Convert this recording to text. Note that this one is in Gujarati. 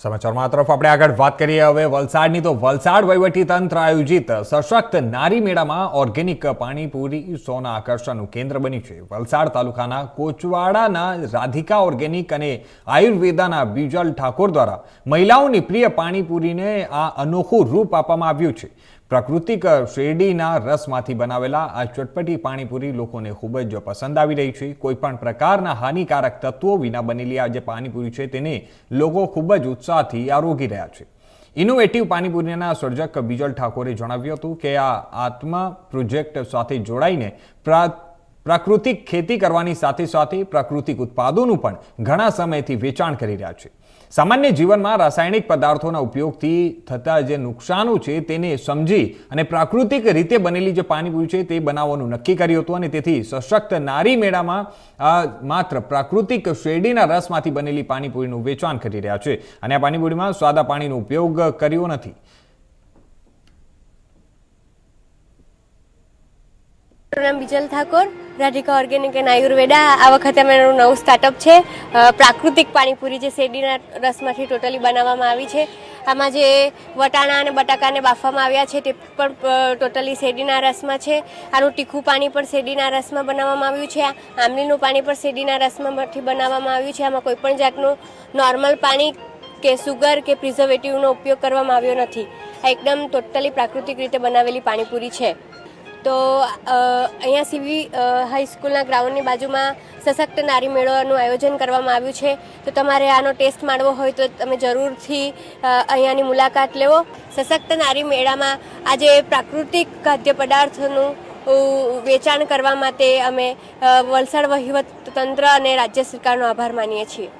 સમાચારમાં તરફ આપણે આગળ વાત કરીએ. હવે વલસાડની તો વલસાડ તંત્ર આયોજિત સશક્ત નારી મેળામાં ઓર્ગેનિક પાણીપુરી સોના આકર્ષણનું કેન્દ્ર બન્યું છે. વલસાડ તાલુકાના કોચવાડાના રાધિકા ઓર્ગેનિક અને આયુર્વેદાના બીજલ ઠાકોર દ્વારા મહિલાઓની પ્રિય પાણીપુરીને આ અનોખું રૂપ આપવામાં આવ્યું છે. પ્રાકૃતિક શેરડીના રસમાંથી બનાવેલા આ ચટપટી પાણીપુરી લોકોને ખૂબ જ પસંદ આવી રહી છે. કોઈપણ પ્રકારના હાનિકારક તત્વો વિના બનેલી આ જે પાણીપુરી છે તેને લોકો ખૂબ જ ઉત્સાહથી આરોગી રહ્યા છે. ઇનોવેટિવ પાણીપુરીના સર્જક બીજલ ઠાકોરે જણાવ્યું હતું કે આ આત્મા પ્રોજેક્ટ સાથે જોડાઈને પ્રા પ્રાકૃતિક ખેતી કરવાની સાથે સાથે પ્રાકૃતિક ઉત્પાદનોનું પણ ઘણા સમયથી વેચાણ કરી રહ્યા છે. સામાન્ય જીવનમાં રાસાયણિક પદાર્થોના ઉપયોગથી થતા જે નુકસાનો છે તેને સમજી અને પ્રાકૃતિક રીતે બનેલી જે પાણીપુરી છે તે બનાવવાનું નક્કી કર્યું હતું અને તેથી સશક્ત નારી મેળામાં માત્ર પ્રાકૃતિક શેરડીના રસમાંથી બનેલી પાણીપુરીનું વેચાણ કરી રહ્યા છે અને આ પાણીપુરીમાં સ્વાદા પાણીનો ઉપયોગ કર્યો નથી. Bijal Thakor. Radhika organic and Ayurveda. આ વખતે અમારું નવું સ્ટાર્ટઅપ છે. પ્રાકૃતિક પાણીપુરી જે શેરડીના રસમાંથી ટોટલી બનાવવામાં આવી છે. આમાં જે વટાણા અને બટાકાને બાફવામાં આવ્યા છે તે પણ ટોટલી શેરડીના રસમાં છે. આનું તીખું પાણી પણ શેરડીના રસમાં બનાવવામાં આવ્યું છે. આમલીનું પાણી પણ શેરડીના રસમાંથી બનાવવામાં આવ્યું છે. આમાં કોઈપણ જાતનું નોર્મલ પાણી કે સુગર કે પ્રિઝર્વેટિવનો ઉપયોગ કરવામાં આવ્યો નથી. આ એકદમ ટોટલી પ્રાકૃતિક રીતે બનાવેલી પાણીપુરી છે. તો અહીંયા સીવી હાઈસ્કૂલના ગ્રાઉન્ડની બાજુમાં સશક્ત નારી મેળોનું આયોજન કરવામાં આવ્યું છે. તો તમારે આનો ટેસ્ટ માણવો હોય તો તમે જરૂરથી અહીંયાની મુલાકાત લેવો. સશક્ત નારી મેળામાં આજે પ્રાકૃતિક ખાદ્ય પદાર્થનું વેચાણ કરવા માટે અમે વલસાડ વહીવટ તંત્ર અને રાજ્ય સરકારનો આભાર માનીએ છીએ.